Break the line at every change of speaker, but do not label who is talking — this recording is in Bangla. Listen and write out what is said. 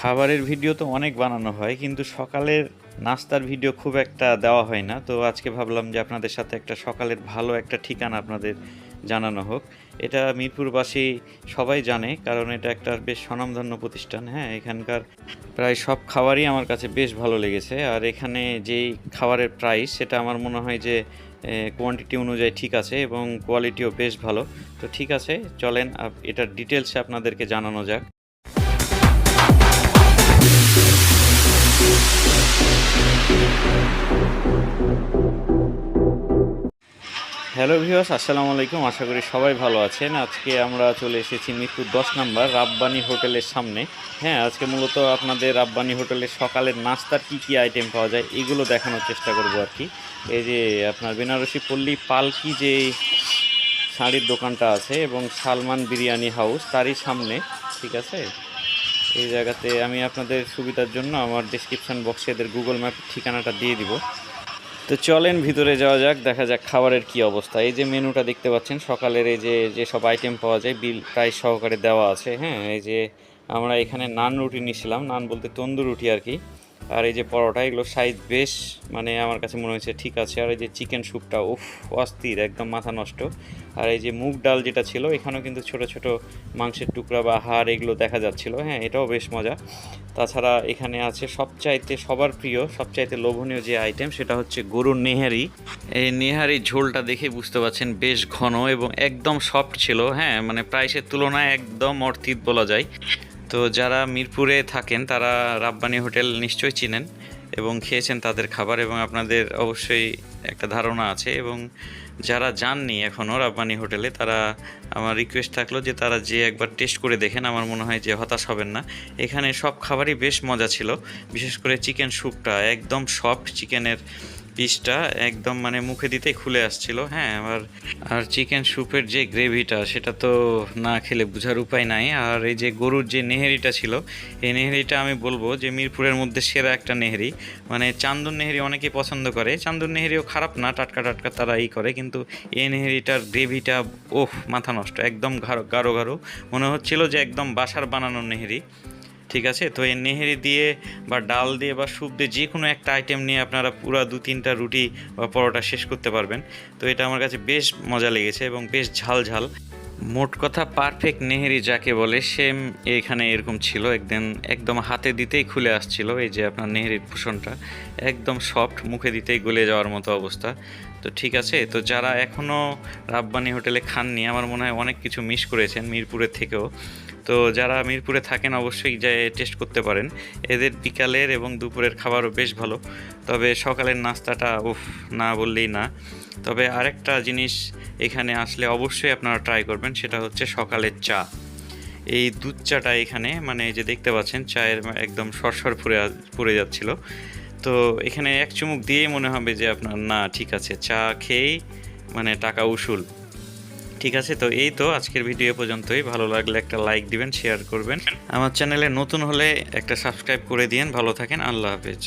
খাবারের ভিডিও তো অনেক বানানো হয়, কিন্তু সকালের নাস্তার ভিডিও খুব একটা দেওয়া হয় না। তো আজকে ভাবলাম যে আপনাদের সাথে একটা সকালের ভালো একটা ঠিকানা আপনাদের জানানো হোক। এটা মিরপুরবাসী সবাই জানে, কারণ এটা একটা বেশ স্বনামধন্য প্রতিষ্ঠান। হ্যাঁ এখানকার প্রায় সব খাবারই আমার কাছে বেশ ভালো লেগেছে। আর এখানে যেই খাবারের প্রাইস সেটা আমার মনে হয় যে কোয়ান্টিটি অনুযায়ী ঠিক আছে এবং কোয়ালিটিও বেশ ভালো। তো ঠিক আছে, চলেন এটার ডিটেলসে আপনাদেরকে জানানো যাক। হ্যালো ভিউয়ার্স, আসসালামু আলাইকুম। আশা করি সবাই ভালো আছেন। আজকে আমরা চলে এসেছি মিরপুর দশ নম্বর রাব্বানি হোটেলের সামনে। হ্যাঁ আজকে মূলত আপনাদের রাব্বানি হোটেলের সকালের নাস্তার কি কি আইটেম পাওয়া যায়, এগুলো দেখানোর চেষ্টা করব আর কি। এই যে আপনার বেনারসি পল্লী পালকি যে শাড়ির দোকানটা আছে এবং সালমান বিরিয়ানি হাউস, তারই সামনে, ঠিক আছে? এই জায়গাতে আমি আপনাদের সুবিধার জন্য আমার ডিসক্রিপশন বক্সে এদের গুগল ম্যাপের ঠিকানাটা দিয়ে দিব। তো চলেন ভিতরে যাওয়া যাক, দেখা যাক খাবারের কি অবস্থা। এই যে মেনুটা দেখতে পাচ্ছেন, সকালের এই যে যেসব আইটেম পাওয়া যায়, বিল প্রায় সহকারে দেওয়া আছে হ্যাঁ? এই যে আমরা এখানে নান রুটি নিয়েছিলাম, নান বলতে তন্দুর রুটি আর কি। আর এই যে পরোটা এগুলো সাইজ বেশ মানে আমার কাছে মনে হয়েছে ঠিক আছে। আর এই যে চিকেন স্যুপটা উফ, অস্থির, একদম মাথা নষ্ট। আর এই যে মুগ ডাল যেটা ছিল, এখানেও কিন্তু ছোট ছোট মাংসের টুকরা বা হাড় এগুলো দেখা যাচ্ছিল। হ্যাঁ এটাও বেশ মজা। তাছাড়া এখানে আছে সবচাইতে, সবার প্রিয়, সবচাইতে লোভনীয় যে আইটেম সেটা হচ্ছে গরুর নেহারি। এই নেহারি ঝোলটা দেখে বুঝতে পারছেন বেশ ঘন এবং একদম সফট ছিল। হ্যাঁ মানে প্রাইসের তুলনায় একদম অর্থিত বলা যায়। তো যারা মিরপুরে থাকেন, তারা রাব্বানি হোটেল নিশ্চয়ই চিনেন এবং খেয়েছেন তাদের খাবার এবং আপনাদের অবশ্যই একটা ধারণা আছে এবং যারা যাননি এখনও রাব্বানি হোটেলে, তারা আমার রিকোয়েস্ট থাকল যে তারা যে একবার টেস্ট করে দেখেন। আমার মনে হয় যে হতাশ হবেন না। এখানে সব খাবারই বেশ মজা ছিল। বিশেষ করে চিকেন স্যুপটা একদম সফট চিকেনের পিসটা একদম মানে মুখে দিতেই খুলে আসছিল হ্যাঁ আর আর চিকেন স্যুপের যে গ্রেভিটা সেটা তো না খেলে বোঝার উপায় নাই, আর এই যে গরুর যে নেহেরিটা ছিল, এই নেহেরিটা আমি বলব যে মিরপুরের মধ্যে সেরা একটা নেহেরি। মানে চান্দন নেহেরি অনেকে পছন্দ করে চান্দন নেহেরিও খারাপ না, টাটকা টাটকা তারা এই করে, কিন্তু এই নেহেরিটার গ্রেভিটা ওহ, মাথা নষ্ট, একদম গাঢ় গাঢ় গাঢ়। মনে হচ্ছিল যে একদম বাসার বানানো নেহেরি। ঠিক আছে? তো এই নেহেরি দিয়ে বা ডাল দিয়ে বা স্যুপ দিয়ে যে কোনো একটা আইটেম নিয়ে আপনারা পুরো দু তিনটা রুটি বা পরোটা শেষ করতে পারবেন। তো এটা আমার কাছে বেশ মজা লেগেছে এবং বেশ ঝাল ঝাল মোট কথা পারফেক্ট নেহেরি যাকে বলে সেম এখানে এরকম ছিল, একদিন একদম হাতে দিতেই খুলে আসছিল, এই যে আপনার নেহেরির পোষণটা, একদম সফট মুখে দিতেই গলে যাওয়ার মতো অবস্থা। তো ঠিক আছে, তো যারা এখনও রাব্বানি হোটেলে খাননি, আমার মনে হয় অনেক কিছু মিস করেছেন মিরপুরের থেকেও। তো যারা মিরপুরে থাকেন, অবশ্যই যে টেস্ট করতে পারেন। এদের বিকালের এবং দুপুরের খাবারও বেশ ভালো। তবে সকালের নাস্তাটা, উফ, না বললেই না। তবে আরেকটা জিনিস এখানে আসলে অবশ্যই আপনারা ট্রাই করবেন, সেটা হচ্ছে সকালের চা। এই দুধ চাটা এখানে মানে যে দেখতে পাচ্ছেন, চায়ের একদম সরসর ফুরে পড়ে যাচ্ছিল। তো এখানে এক চুমুক দিয়েই মনে হবে যে আপনার, না, ঠিক আছে, চা খেয়েই মানে টাকা উসুল। ঠিক আছে, তো এই তো আজকের ভিডিও পর্যন্তই। ভালো লাগলে একটা লাইক দিবেন শেয়ার করবেন। আমার চ্যানেলে নতুন হলে একটা সাবস্ক্রাইব করে দিন ভালো থাকেন, আল্লাহ হাফেজ।